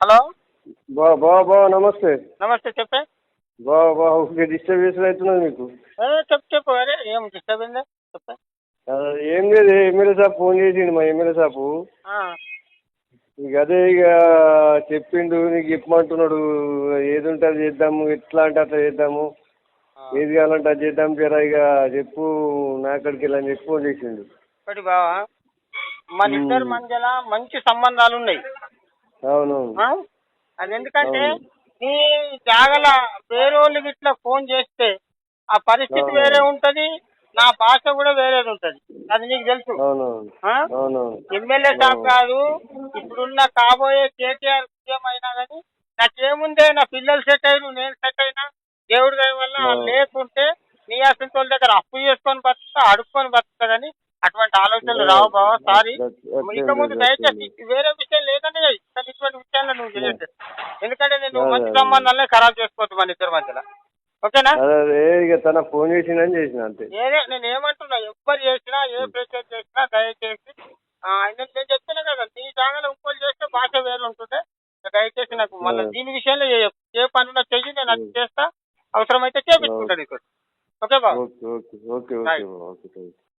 Hello? బా బా బా నమస్తే. నమస్తే చెప్పే. బా బా ఓకే డిస్టర్బ్ చేసిన అవుతున్నది మీకు. చెప్పు చెప్పు అరే ఏం డిస్టర్బ్ అయిందా? చెప్పే. ఏం లేదు ఎమ్మెల్యే సాబ్ ఫోన్ చేసిండు మా ఎమ్మెల్యే సాబు. ఇక అదే ఇక చెప్పిండు నీకు చెప్పమంటున్నాడు ఏది ఉంటే అది చేద్దాము ఎట్లా అంటే అట్లా చేద్దాము. ఏది కావాలంటే అది చేద్దాం జరా ఇక చెప్పు నా అక్కడికి వెళ్ళని చెప్పి ఫోన్ చేసిండు. బావా? మన ఇద్దరి. మధ్యలో మంచి సంబంధాలు ఉన్నాయి. అవునవును. ఆ? అది ఎందుకంటే అవును. నీ జాగల వేరే ఇట్లా ఫోన్ చేస్తే ఆ పరిస్థితి అవును. వేరే ఉంటది నా భాష కూడా వేరేది ఉంటది. అది నీకు తెలుసు. ఎమ్మెల్యే సాబ్ కాదు ఇప్పుడున్న కాబోయే కేటీఆర్ సీఎం అయినా కానీ నాకేముందే నా పిల్లలు సెట్ అయ్యారు నేను సెట్ అయినా దేవుడి దయ వల్ల అవును. లేకుంటే నీ అసలు వాళ్ళ దగ్గర అప్పు చేసుకొని బతుకుతా అడుక్కొని బతుకుతా కానీ అటువంటి ఆలోచనలు రావు బావా సారీ. ఇక ముందు దయచేసి వేరే విషయం లేదని అసలు ఇటువంటి విషయాల్లో నువ్వు చేయొద్దు ఎందుకంటే నేను మంచి. సంబంధాలనే ఖరాబ్ చేసుకోవద్దు మన ఇద్దరి మధ్యలో. ఓకేనా? అదే అదే ఇక తన ఫోన్ చేసిన అంతే. ఏదే నేను ఏమంటున్నా ఎవ్వరు చేసినా ఏ ప్రెసిడెంట్ చేసినా దయచేసి నేను నేను చెప్తున్నా కదా నీ జాగాలో ఇంకోటి చేస్తే భాష వేరు ఉంటుంది దయచేసి నాకు మళ్ళీ. దీని విషయంలో ఏ ఏ పనున్నా చెయ్యి నేను అది చేస్తా. అవసరమైతే చేపించుకుంటా నీకు. ఓకే బాబు. Okay okay okay okay